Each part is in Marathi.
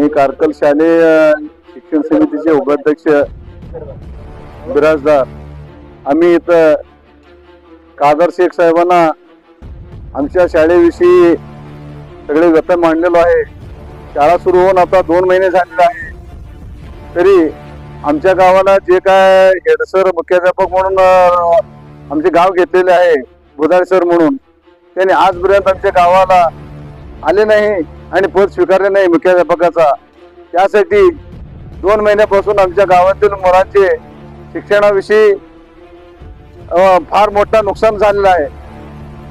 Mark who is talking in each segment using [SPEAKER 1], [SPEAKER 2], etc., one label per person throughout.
[SPEAKER 1] मी कारकल शालेय शिक्षण समितीचे उपाध्यक्ष बिराजदार. आम्ही इथं कादर शेख साहेबांना आमच्या शाळेविषयी सगळे व्यथा मांडलेलो आहे. शाळा सुरू होऊन आता दोन महिने झालेले आहे. तरी आमच्या गावाला जे काय हेडसर मुख्याध्यापक म्हणून आमचे गाव घेतलेले आहे बुधाळे सर म्हणून त्यांनी आजपर्यंत आमच्या गावाला आले नाही. आणि पद स्वीकारले नाही मुख्याध्यापकाचा त्यासाठी दोन महिन्यापासून आमच्या गावातील मुलांचे शिक्षणाविषयी फार मोठा नुकसान झालेलं आहे.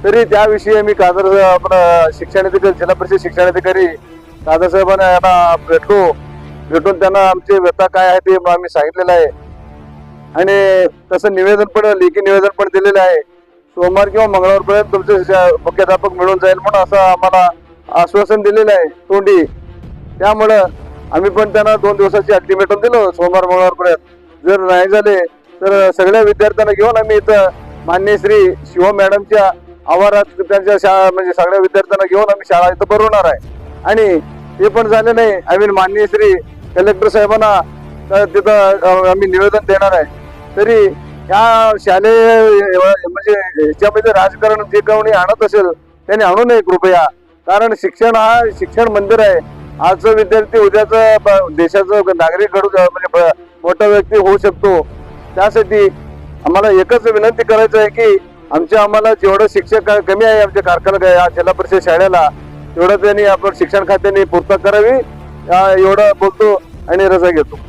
[SPEAKER 1] तरी त्याविषयी आम्ही कादर आपण शिक्षणाधिकारी जिल्हा परिषद शिक्षणाधिकारी कादर साहेबांना यांना भेटलो. भेटून त्यांना आमचे व्यथा काय आहे ते आम्ही सांगितलेलं आहे. आणि तसं निवेदन पण लेखी निवेदन पण दिलेलं आहे. सोमवार किंवा मंगळवारपर्यंत तुमचे मुख्याध्यापक मिळून जाईल म्हणून असं आम्हाला आश्वासन दिलेलं आहे तोंडी. त्यामुळं आम्ही पण त्यांना दोन दिवसाची अल्टिमेटम दिलो सोमवार मंगळवारपर्यंत जर नाही झाले तर सगळ्या विद्यार्थ्यांना घेऊन आम्ही इथं मान्य श्री शिव मॅडमच्या आवारात त्यांच्या शाळा म्हणजे सगळ्या विद्यार्थ्यांना घेऊन आम्ही शाळा इथं भरवणार आहे. आणि ते पण झाले नाही. आम्ही माननीय श्री कलेक्टर साहेबांना तिथं आम्ही निवेदन देणार आहे. तरी या शालेय म्हणजे याच्यामध्ये राजकारण जे कोणी आणत असेल त्यांनी आणू नये कृपया. कारण शिक्षण हा शिक्षण मंदिर आहे. आजचं विद्यार्थी उद्याचं देशाचं नागरिक घडू म्हणजे ब- मोठा व्यक्ती होऊ शकतो. त्यासाठी आम्हाला एकच विनंती करायचं आहे की आमच्या आम्हाला जेवढं शिक्षक कमी आहे आमच्या कारखाना या जिल्हा परिषद शाळेला तेवढं त्यांनी आपण शिक्षण खात्याने पूर्तता करावी. एवढं बोलतो आणि रजा घेतो.